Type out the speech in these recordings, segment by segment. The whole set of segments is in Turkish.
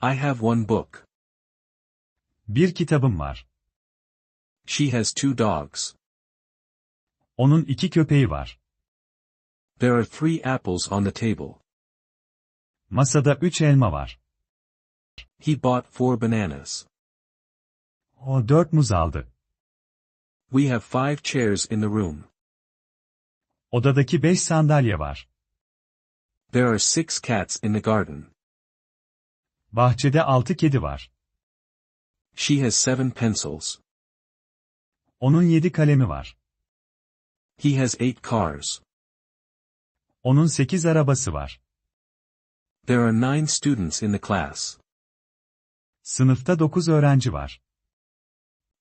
I have one book. Bir kitabım var. She has two dogs. Onun iki köpeği var. There are three apples on the table. Masada üç elma var. He bought four bananas. O dört muz aldı. We have five chairs in the room. Odadaki beş sandalye var. There are six cats in the garden. Bahçede altı kedi var. She has seven pencils. Onun yedi kalemi var. He has eight cars. Onun sekiz arabası var. There are nine students in the class. Sınıfta dokuz öğrenci var.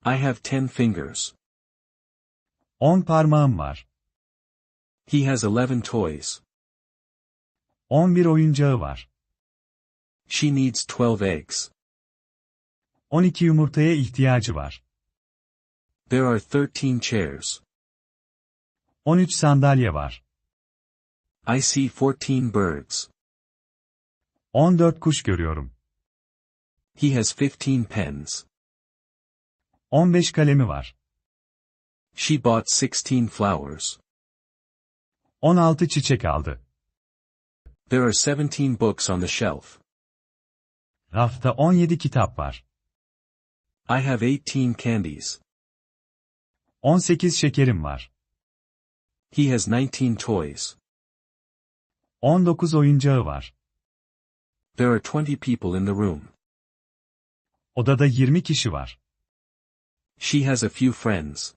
I have ten fingers. On parmağım var. He has eleven toys. On bir oyuncağı var. She needs twelve eggs. On iki yumurtaya ihtiyacı var. There are thirteen chairs. On üç sandalye var. I see fourteen birds. On dört kuş görüyorum. He has fifteen pens. On beş kalemi var. She bought sixteen flowers. On altı çiçek aldı. There are seventeen books on the shelf. Rafta on yedi kitap var. I have eighteen candies. On sekiz şekerim var. He has nineteen toys. On dokuz oyuncağı var. There are twenty people in the room. Odada yirmi kişi var. She has a few friends.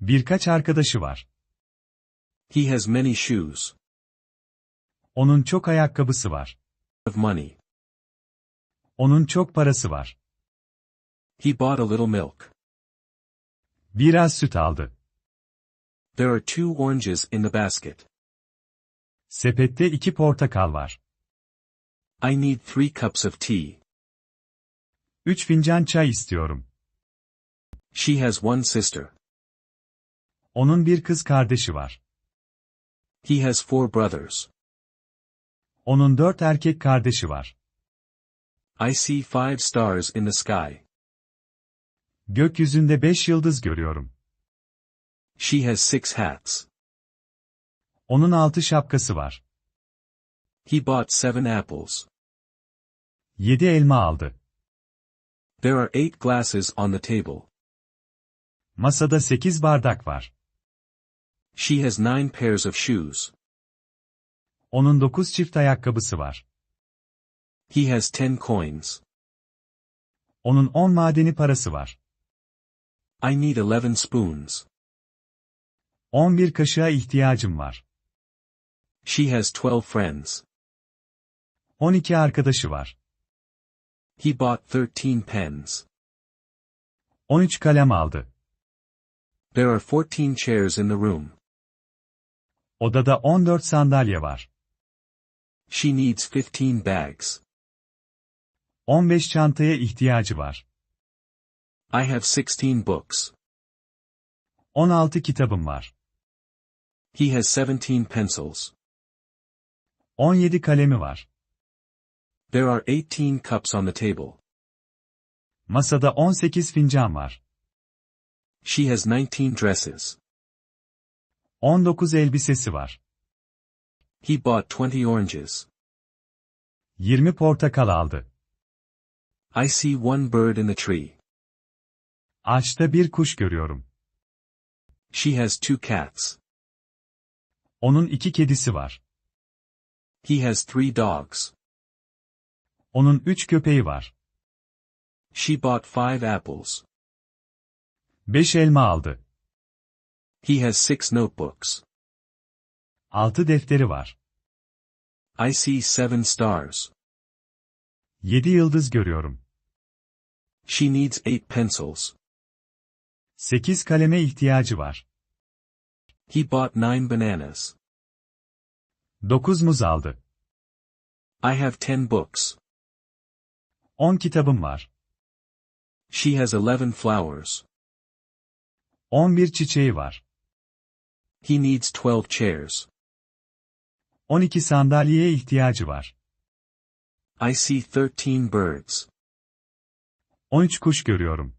Birkaç arkadaşı var. He has many shoes. Onun çok ayakkabısı var. Of money. Onun çok parası var. He bought a little milk. Biraz süt aldı. There are two oranges in the basket. Sepette iki portakal var. I need three cups of tea. Üç fincan çay istiyorum. She has one sister. Onun bir kız kardeşi var. He has four brothers. Onun dört erkek kardeşi var. I see five stars in the sky. Gökyüzünde beş yıldız görüyorum. She has six hats. Onun altı şapkası var. He bought seven apples. Yedi elma aldı. There are eight glasses on the table. Masada sekiz bardak var. She has nine pairs of shoes. Onun dokuz çift ayakkabısı var. He has ten coins. Onun on madeni parası var. I need eleven spoons. On bir kaşığa ihtiyacım var. She has twelve friends. On iki arkadaşı var. He bought thirteen pens. On üç kalem aldı. There are fourteen chairs in the room. Odada on dört sandalye var. She needs fifteen bags. On beş çantaya ihtiyacı var. I have sixteen books. On altı kitabım var. He has seventeen pencils. On yedi kalemi var. There are eighteen cups on the table. Masada on sekiz fincan var. She has nineteen dresses. On dokuz elbisesi var. He bought twenty oranges. Yirmi portakal aldı. I see one bird in the tree. Ağaçta bir kuş görüyorum. She has two cats. Onun iki kedisi var. He has three dogs. Onun üç köpeği var. She bought five apples. Beş elma aldı. He has six notebooks. Altı defteri var. I see seven stars. Yedi yıldız görüyorum. She needs eight pencils. Sekiz kaleme ihtiyacı var. He bought nine bananas. Dokuz muz aldı. I have ten books. On kitabım var. She has eleven flowers. On bir çiçeği var. He needs twelve chairs. On iki sandalyeye ihtiyacı var. I see 13 birds. 13 kuş görüyorum.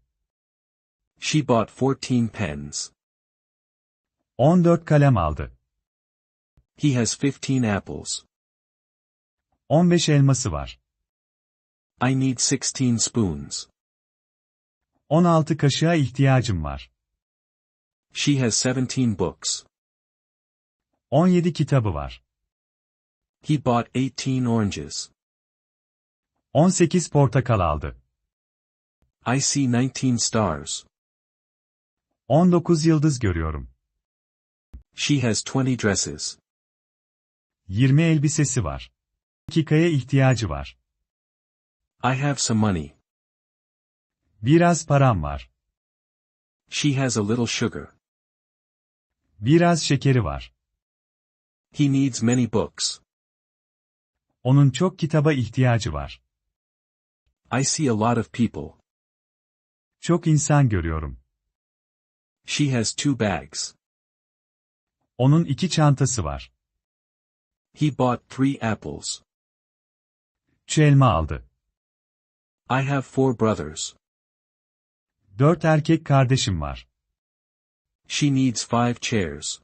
She bought 14 pens. 14 kalem aldı. He has 15 apples. 15 elması var. I need 16 spoons. 16 kaşığa ihtiyacım var. She has 17 books. 17 kitabı var. He bought 18 oranges. 18 portakal aldı. I see 19 stars. 19 yıldız görüyorum. She has 20 dresses. 20 elbisesi var. Dakikaya ihtiyacı var. I have some money. Biraz param var. She has a little sugar. Biraz şekeri var. He needs many books. Onun çok kitaba ihtiyacı var. I see a lot of people. Çok insan görüyorum. She has two bags. Onun iki çantası var. He bought three apples. Üç elma aldı. I have four brothers. Dört erkek kardeşim var. She needs five chairs.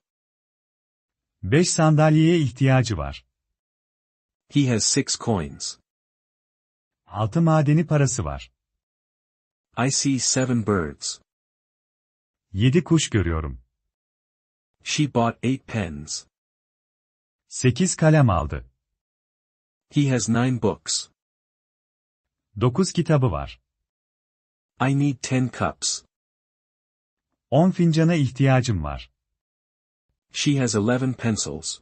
Beş sandalyeye ihtiyacı var. He has six coins. Altı madeni parası var. I see seven birds. Yedi kuş görüyorum. She bought eight pens. Sekiz kalem aldı. He has nine books. Dokuz kitabı var. I need ten cups. On fincana ihtiyacım var. She has eleven pencils.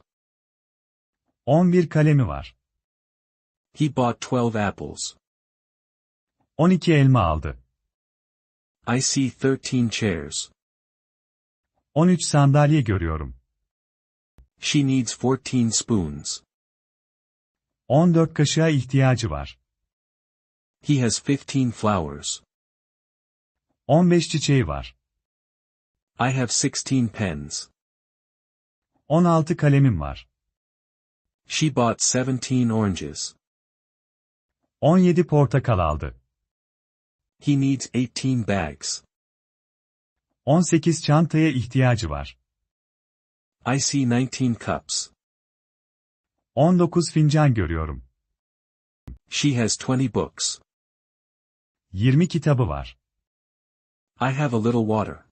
On bir kalemi var. He bought twelve apples. On iki elma aldı. I see thirteen chairs. On üç sandalye görüyorum. She needs fourteen spoons. On dört kaşığa ihtiyacı var. He has fifteen flowers. On beş çiçeği var. I have sixteen pens. On altı kalemim var. She bought seventeen oranges. On yedi portakal aldı. He needs eighteen bags. On sekiz çantaya ihtiyacı var. I see nineteen cups. On dokuz fincan görüyorum. She has twenty books. Yirmi kitabı var. I have a little water.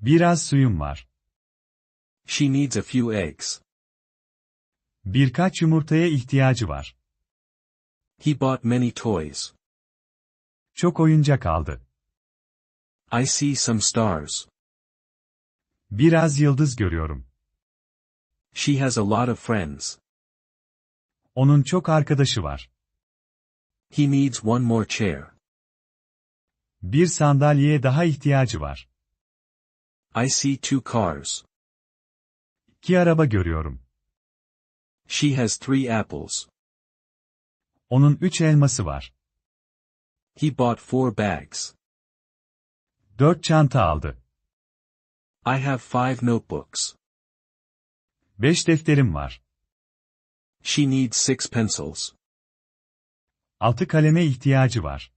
Biraz suyum var. She needs a few eggs. Birkaç yumurtaya ihtiyacı var. He bought many toys. Çok oyuncak aldı. I see some stars. Biraz yıldız görüyorum. She has a lot of friends. Onun çok arkadaşı var. He needs one more chair. Bir sandalyeye daha ihtiyacı var. I see two cars. İki araba görüyorum. She has three apples. Onun üç elması var. He bought four bags. Dört çanta aldı. I have five notebooks. Beş defterim var. She needs six pencils. Altı kaleme ihtiyacı var.